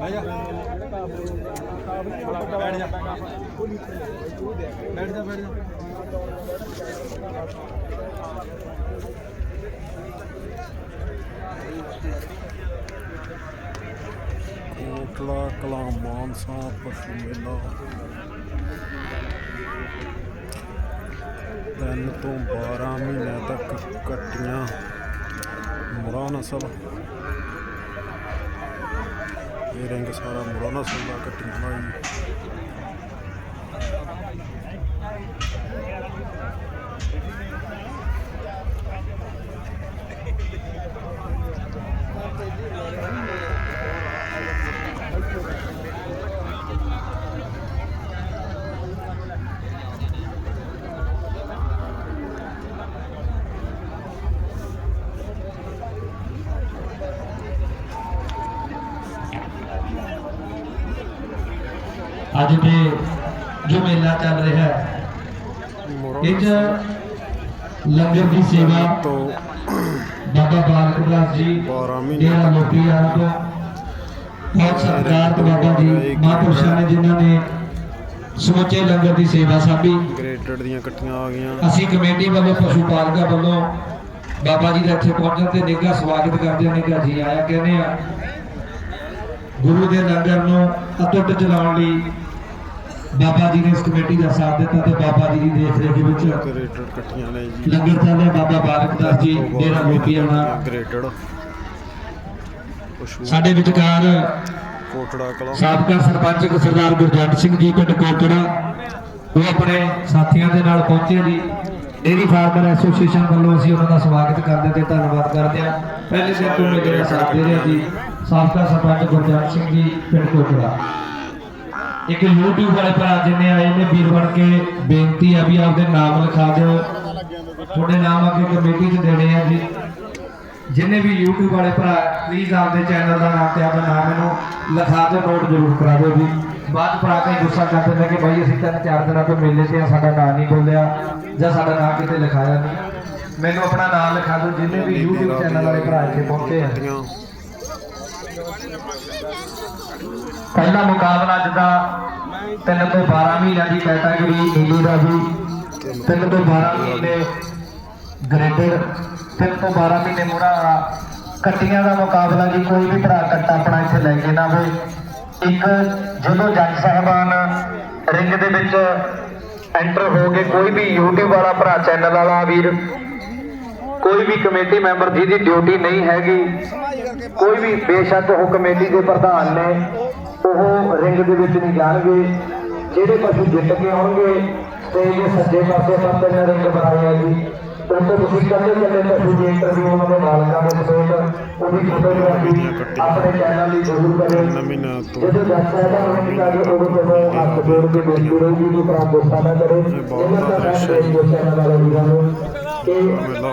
ਬਹਿ ਜਾ ਬੈਠ ਜਾ ਬੈਠ ਜਾ ਬੈਠ ਜਾ ਕੋਟਲਾ, ਕਲਾਂ, ਮਾਨਸਾ, ਪਸ਼ੂ ਮੇਲਾ। ਤਿੰਨ ਤੋਂ 12 ਮਹੀਨਿਆਂ ਤੱਕ ਕੱਟੀਆਂ ਮੁਰਾ ਨਸਲ ਇਹ ਰੰਗ ਸਾਰਾ ਮੁਰਾ ਨਸਲ ਦਾ ਕੱਟੀਆਂ ਦਾ ਜੀ। ਅੱਜ ਤੇ ਜੋ ਮੇਲਾ ਚੱਲ ਰਿਹਾ ਹੈ ਇਹ ਲੰਗਰ ਦੀ ਸੇਵਾ ਤੋਂ ਬਾਬਾ ਬਾਲਕ ਦਾਸ ਜੀ 12 ਮਹੀਨੇ ਡੇਰਾ ਵਾਲਾ ਤੋਂ ਬਹੁਤ ਸਤਿਕਾਰ ਤੇ ਬਾਬਾ ਜੀ ਮਹਾਂਪੁਰਸ਼ਾਂ ਨੇ ਜਿਨ੍ਹਾਂ ਨੇ ਸਮੁੱਚੇ ਲੰਗਰ ਦੀ ਸੇਵਾ ਸਾਂਭੀ। ਗ੍ਰੇਡਡ ਦੀਆਂ ਕੱਟੀਆਂ ਆ ਗਈਆਂ। ਅਸੀਂ ਕਮੇਟੀ ਵੱਲੋਂ ਪਸ਼ੂ ਪਾਲਕਾਂ ਵੱਲੋਂ ਬਾਬਾ ਜੀ ਦੇ ਇੱਥੇ ਪਹੁੰਚਣ ਤੇ ਨਿੱਘਾ ਸਵਾਗਤ ਕਰਦੇ ਹਾਂ ਨਿੱਘਾ ਜੀ ਆਇਆ ਕਹਿੰਦੇ ਆ। ਗੁਰੂ ਦੇ ਲੰਗਰ ਨੂੰ ਅਟੁੱਟ ਚਲਾਉਣ ਲਈ ਬਾਬਾ ਜੀ ਨੇ ਇਸ ਕਮੇਟੀ ਦਾ ਸਾਥ ਦਿੱਤਾ ਤੇ ਬਾਬਾ ਜੀ ਦੀ ਦੇਖ ਰੇਖ ਵਿੱਚ ਨੇ ਜੀ। ਲੰਗਰ ਚੱਲਿਆ ਬਾਬਾ ਬਾਲਕ ਦਾਸ ਜੀ ਡੇਰਾ ਗ੍ਰੇਡਡ ਪਸ਼ੂ ਸਾਡੇ ਵਿਚਕਾਰ ਕੋਟੜਾ ਕਲਾਂ। ਸਾਬਕਾ ਸਰਪੰਚ ਸਰਦਾਰ ਗੁਰਜੰਟ ਸਿੰਘ ਜੀ ਪਿੰਡ ਕੋਟੜਾ ਉਹ ਆਪਣੇ ਸਾਥੀਆਂ ਦੇ ਨਾਲ ਪਹੁੰਚੇ ਜੀ। ਡੇਰੀ ਫਾਰਮਰ ਐਸੋਸੀਏਸ਼ਨ ਵੱਲੋਂ ਅਸੀਂ ਉਹਨਾਂ ਦਾ ਸਵਾਗਤ ਕਰਦੇ ਤੇ ਧੰਨਵਾਦ ਕਰਦੇ ਹਾਂ। ਪਹਿਲੇ ਦਿਨ ਤੋਂ ਮੇਰੇ ਸਾਥ ਦੇ ਰਿਹਾ ਜੀ। ਸਾਬਕਾ ਸਰਪੰਚ ਗੁਰਜੰਟ ਸਿੰਘ ਜੀ ਪਿੰਡ ਕੋਟੜਾ ਇੱਕ YouTube ਵਾਲੇ ਭਰਾ ਜਿੰਨੇ ਆਏ ਨੇ, ਵੀਰ ਬਣ ਕੇ ਬੇਨਤੀ ਆ ਵੀ ਆਪਦੇ ਨਾਮ ਲਿਖਾ ਦਿਓ। ਤੁਹਾਡੇ ਨਾਮ ਅੱਗੇ ਕਮੇਟੀ 'ਚ ਦੇਣੇ ਆ ਜੀ। ਜਿੰਨੇ ਵੀ YouTube ਵਾਲੇ ਭਰਾ ਪਲੀਜ਼ ਆਪਦੇ ਚੈਨਲ ਦਾ ਨਾਮ ਤੇ ਆਪਦਾ ਨਾਮ ਇਹਨੂੰ ਲਿਖਾ ਕੇ ਨੋਟ ਜ਼ਰੂਰ ਕਰਾ ਦਿਓ ਜੀ। ਬਾਅਦ 'ਚ ਭਰਾ ਕਈ ਗੁੱਸਾ ਕਰਦੇ ਨੇ ਕਿ ਭਾਈ ਅਸੀਂ ਤਿੰਨ ਚਾਰ ਦਿਨਾਂ ਤੋਂ ਮੇਲੇ ਤੇ ਆ, ਸਾਡਾ ਨਾਮ ਨਹੀਂ ਬੋਲਿਆ ਜਾਂ ਸਾਡਾ ਨਾਮ ਕਿਤੇ ਲਿਖਾਇਆ ਨਹੀਂ। ਮੈਨੂੰ ਆਪਣਾ ਨਾਮ ਲਿਖਾ ਦਿਓ, ਜਿੰਨੇ ਵੀ YouTube ਚੈਨਲ ਵਾਲੇ ਭਰਾ ਇੱਥੇ ਪਹੁੰਚੇ ਆ। ਪਹਿਲਾ ਮੁਕਾਬਲਾ ਜਿੱਦਾਂ ਦਾ 3 ਤੋਂ 12 ਮਹੀਨਿਆਂ ਦੀ ਕੈਟਾਗਰੀ ਨੀਲੀ ਦਾ ਜੀ 3 ਤੋਂ 12 ਮਹੀਨੇ ਗ੍ਰੇਡਡ 3 ਤੋਂ 12 ਮਹੀਨੇ ਮੁਰਾ ਕੱਟੀਆਂ ਦਾ ਮੁਕਾਬਲਾ ਜੀ, ਕੋਈ ਵੀ ਭਰਾ ਕੱਟਾ ਆਪਣਾ ਇੱਥੇ ਲੈ ਕੇ ਨਾ ਹੋਵੇ। ਇੱਕ ਜਦੋਂ ਜੱਜ ਸਾਹਿਬਾਨ ਰਿੰਗ ਦੇ ਵਿੱਚ ਐਂਟਰ ਹੋ ਕੇ ਕੋਈ ਵੀ YouTube ਵਾਲਾ ਭਰਾ ਚੈਨਲ ਵਾਲਾ ਵੀਰ, ਕੋਈ ਵੀ ਕਮੇਟੀ ਮੈਂਬਰ ਜਿਹਦੀ ਡਿਊਟੀ ਨਹੀਂ ਹੈਗੀ, ਕੋਈ ਵੀ ਬੇਸ਼ੱਕ ਉਹ ਕਮੇਟੀ ਦੇ ਪ੍ਰਧਾਨ ਨੇ ਉਹ ਰਿੰਗ ਦੇ ਵਿੱਚ ਨਹੀਂ ਜਾਣਗੇ। ਜਿਹੜੇ ਪਸ਼ੂ ਜਿੱਤ ਕੇ ਆਉਣਗੇ ਸਟੇਜ ਦੇ ਸੱਜੇ ਪਾਸੇ ਪਰ ਤਿੰਨ ਰਿੰਗ ਬਣਾਏ ਆ ਜੀ। ਉੱਥੇ ਤੁਸੀਂ ਕੱਲੇ ਕੱਲੇ ਪਸ਼ੂ ਦੀ ਇੰਟਰਵਿਊ ਉਹਨਾਂ ਦੇ ਮਾਲਕਾਂ ਦੇ ਸਮੇਤ ਉਹਦੀ ਫੋਟੋਗ੍ਰਾਫੀ ਆਪਣੇ ਚੈਨਲ ਲਈ ਜ਼ਰੂਰ ਕਰੇ ਨਵੀਨਾਂ ਤੋਂ ਜਦੋਂ ਜੱਜ ਸਾਹਿਬਾਨ ਹੋਣੀ ਚਾਹੀਦੀ ਉਦੋਂ ਜਦੋਂ ਹੱਥ ਜੋੜ ਕੇ ਬੇਨਤੀ ਰਹੂਗੀ ਕਿ ਗੁੱਸਾ ਨਾ ਕਰੇ। ਇਹਨਾਂ ਦਾ ਮੈਂ ਬੇਨਤੀ ਚੈਨਲ ਵਾਲੇ ਵੀਰਾਂ ਨੂੰ ਕਿ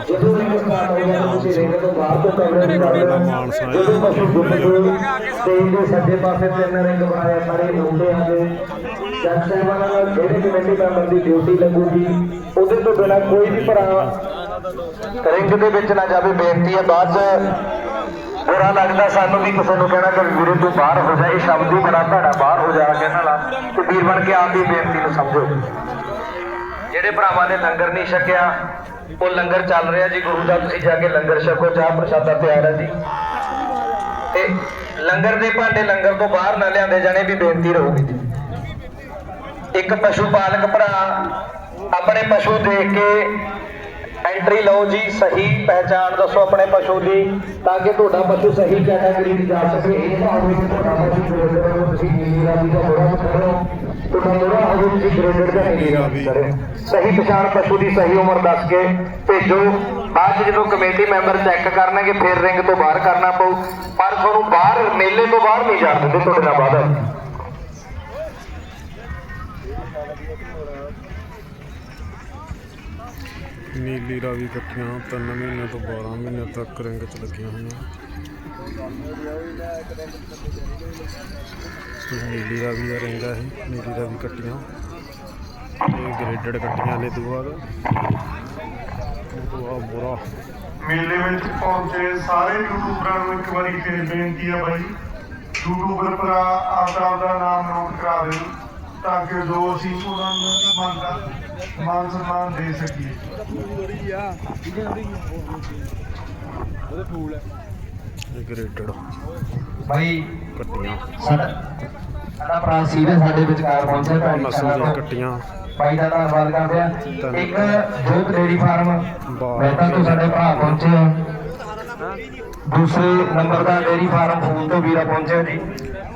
ਜਦੋਂ ਵੀ ਗੁੱਸਾ ਕਰੇ ਤੁਸੀਂ ਰਿੰਗ ਤੋਂ ਬਾਹਰ ਤੋਂ ਕਮਰੇ ਨੂੰ ਕਰ ਲੈਣਾ ਜਦੋਂ ਪਸ਼ੂ ਗੁੱਟ ਗਏ ਸਟੇਜ ਦੇ ਸੱਜੇ ਪਾਸੇ ਤਿੰਨ ਰਿੰਗ ਬਣਾਏ ਸਾਰੇ ਮੁੰਡੇ ਆਗੇ ਜੱਜ ਸਾਹਿਬਾਨਾਂ ਨਾਲ ਜਿਹੜੇ ਕਮੇਟੀ ਮੈਂਬਰ ਦੀ ਡਿਊਟੀ ਲੱਗੂਗੀ ਉਹਦੇ ਤੋਂ ਬਿਨਾਂ ਕੋਈ ਵੀ ਭਰਾ ਰਿੰਗ ਦੇ ਵਿੱਚ ਨਾ ਜਾਵੇ ਬੇਨਤੀ ਹੈ ਬਾਅਦ ਚ ਬੁਰਾ ਲੱਗਦਾ ਸਾਨੂੰ ਵੀ ਕਿਸੇ ਨੂੰ ਕਹਿਣਾ ਕਿ ਵੀਰੇ ਤੂੰ ਬਾਹਰ ਹੋ ਜਾ ਇਹ ਸ਼ਬਦ ਹੀ ਬੜਾ ਭੈੜਾ ਬਾਹਰ ਹੋ ਜਾ ਕਹਿਣ ਵਾਲਾ ਤੇ ਵੀਰ ਬਣ ਕੇ ਆਪ ਦੀ ਬੇਨਤੀ ਨੂੰ ਸਮਝੋ। ਜਿਹੜੇ ਭਰਾਵਾਂ ਨੇ ਲੰਗਰ ਨਹੀਂ ਛਕਿਆ ਉਹ ਲੰਗਰ ਚੱਲ ਰਿਹਾ ਜੀ, ਗੁਰੂ ਦਾ ਤੁਸੀਂ ਜਾ ਕੇ ਲੰਗਰ ਛਕੋ, ਚਾਹ ਪ੍ਰਸ਼ਾਦਾ ਤਿਆਰ ਹੈ ਜੀ। ਤੇ ਲੰਗਰ ਦੇ ਭਾਂਡੇ ਲੰਗਰ ਤੋਂ ਬਾਹਰ ਨਾ ਲਿਆਂਦੇ ਜਾਣੇ ਵੀ ਬੇਨਤੀ ਰਹੂਗੀ ਜੀ। ਇੱਕ ਪਸ਼ੂ ਪਾਲਕ ਭਰਾ ਆਪਣੇ ਪਸ਼ੂ ਦੇਖ ਕੇ ਐਂਟਰੀ ਲਓ ਜੀ, ਸਹੀ ਪਹਿਚਾਣ ਦੱਸੋ ਆਪਣੇ ਪਸ਼ੂ ਦੀ, ਤਾਂ ਕਿ ਤੁਹਾਡਾ ਪਸ਼ੂ ਸਹੀ ਕੈਟਾਗਰੀ ਵਿੱਚ ਜਾ ਸਕੇ। ਇਹ ਨਾ ਤੁਹਾਡਾ ਪਸ਼ੂ ਗ੍ਰੇਡਡ ਹੋਵੇ ਤੁਸੀਂ ਨੀਲੀ ਰਾਵੀ ਦਾ ਬੜਾ ਕਰੋ। ਤੁਹਾਡਾ ਬੜਾ ਹੋਵੇ ਤੁਸੀਂ ਗ੍ਰੇਡਡ ਦਾ ਰਾਵੀ ਕਰੋ ਸਹੀ ਪਛਾਣ ਪਸ਼ੂ ਦੀ ਸਹੀ ਉਮਰ ਦੱਸ ਕੇ ਭੇਜੋ। ਬਾਅਦ ਜਦੋਂ ਕਮੇਟੀ ਮੈਂਬਰ ਚੈੱਕ ਕਰਨਗੇ ਫਿਰ ਰਿੰਗ ਤੋਂ ਬਾਹਰ ਕਰਨਾ ਪਊ। ਪਰ ਤੁਹਾਨੂੰ ਬਾਹਰ ਮੇਲੇ ਤੋਂ ਬਾਹਰ ਨਹੀਂ ਜਾਣ ਦਿੰਦੇ ਤੁਹਾਡੇ ਨਾਲ ਵਾਅਦਾ। ਨੀਲੀ ਰਾਵੀ ਕੱਟੀਆਂ ਤਿੰਨ ਮਹੀਨੇ ਤੋਂ 12 ਮਹੀਨੇ ਤੱਕ ਰਿੰਗ ਚ ਲੱਗੀਆਂ ਹੋਈਆਂ। ਨੀਲੀ ਰਾਵੀ ਦਾ ਰਿੰਗ ਆ ਨੀਲੀ ਰਾਵੀ ਕੱਟੀਆਂ ਇਹ ਗ੍ਰੇਡਡ ਕੱਟੀਆਂ ਨੇ ਦੁਆ ਦਾ ਦੁਆ ਬੁਰਾ। ਮੇਲੇ ਵਿੱਚ ਪਹੁੰਚੇ ਸਾਰੇ ਯੂਟਿਊਬਰਾਂ ਨੂੰ ਇੱਕ ਵਾਰੀ ਫੇਰ ਬੇਨਤੀ ਆ ਬਾਈ। ਯੂਟਿਊਬਰ ਪਰ ਆਪਦਾ ਆਪਦਾ ਨਾਮ ਨੋਟ ਕਰਾ ਦਿਓ ਤਾਂ ਕਿ ਜੋ ਅਸੀਂ ਉਹਨਾਂ ਨੂੰ ਮਾਨ ਦਾ ਮਾਨ ਸਨਮਾਨ ਦੇ ਸਕੀਏ। ਇਹ ਗ੍ਰੇਡਡ ਭਾਈ ਕੱਟੀਆਂ। ਸਾਡਾ ਭਰਾ ਸੀਰੀਅਸ ਸਾਡੇ ਵਿਚਕਾਰ ਪਹੁੰਚਿਆ ਭੈਣ ਨਸਲ ਦੀਆਂ ਕੱਟੀਆਂ। ਭਾਈ ਦਾ ਧੰਨਵਾਦ ਕਰਦੇ ਆ। ਇੱਕ ਜੋਤ ਡੇਰੀ ਫਾਰਮ। ਮਹਿਤਾ ਤੋਂ ਸਾਡੇ ਭਰਾ ਪਹੁੰਚੇ ਆ। ਦੂਸਰੇ ਨੰਬਰ ਦਾ ਡੇਰੀ ਫਾਰਮ ਫੂਲ ਤੋਂ ਵੀਰਾ ਪਹੁੰਚਿਆ ਜੀ।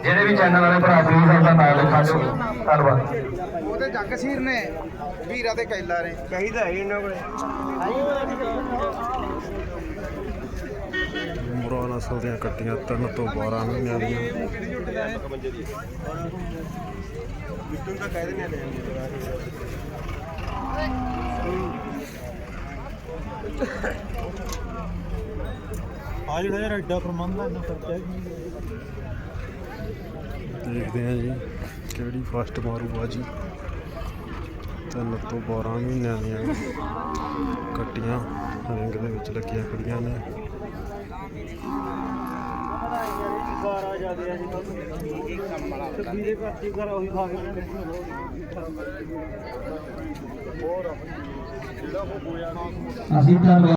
ਜਿਹੜੇ ਵੀ ਚੈਨਲ ਵਾਲੇ ਭਰਾ ਪਲੀਜ਼ ਆਪਦਾ ਨਾਮ ਲਿਖਾ ਦਿਓ। ਧੰਨਵਾਦ। ਉਹਦੇ ਜੱਗ ਸੀਰ ਨੇ ਵੀਰਾ ਤੇ ਕੈਲਾ ਨੇ। ਕਹੀਦਾ ਹੈ ਇਹਨਾਂ ਕੋਲੇ। ਮੁਰਾ ਨਸਲ ਦੀਆਂ ਕੱਟੀਆਂ 3 ਤੋਂ 12 ਮਹੀਨਿਆਂ ਦੀਆਂ। ਮਿੱਟੂ ਤਾਂ ਕਹਿ ਦਿੰਦੇ ਨੇ ਆ। ਜਿਹੜਾ ਯਾਰ ਐਡਾ ਪ੍ਰਬੰਧ ਆ ਇਹਨਾਂ ਖਰਚਾ ਦੇਖਦੇ ਹਾਂ ਜੀ ਕਿਹੜੀ ਫਸਟ ਮਾਰੂ ਬਾਜੀ 3 ਤੋਂ 12 ਮਹੀਨਿਆਂ ਦੀਆਂ ਕੱਟੀਆਂ ਰਿੰਗ ਦੇ ਵਿੱਚ ਲੱਗੀਆਂ ਖੜੀਆਂ ਨੇ। ਅਸੀਂ ਤਾਂ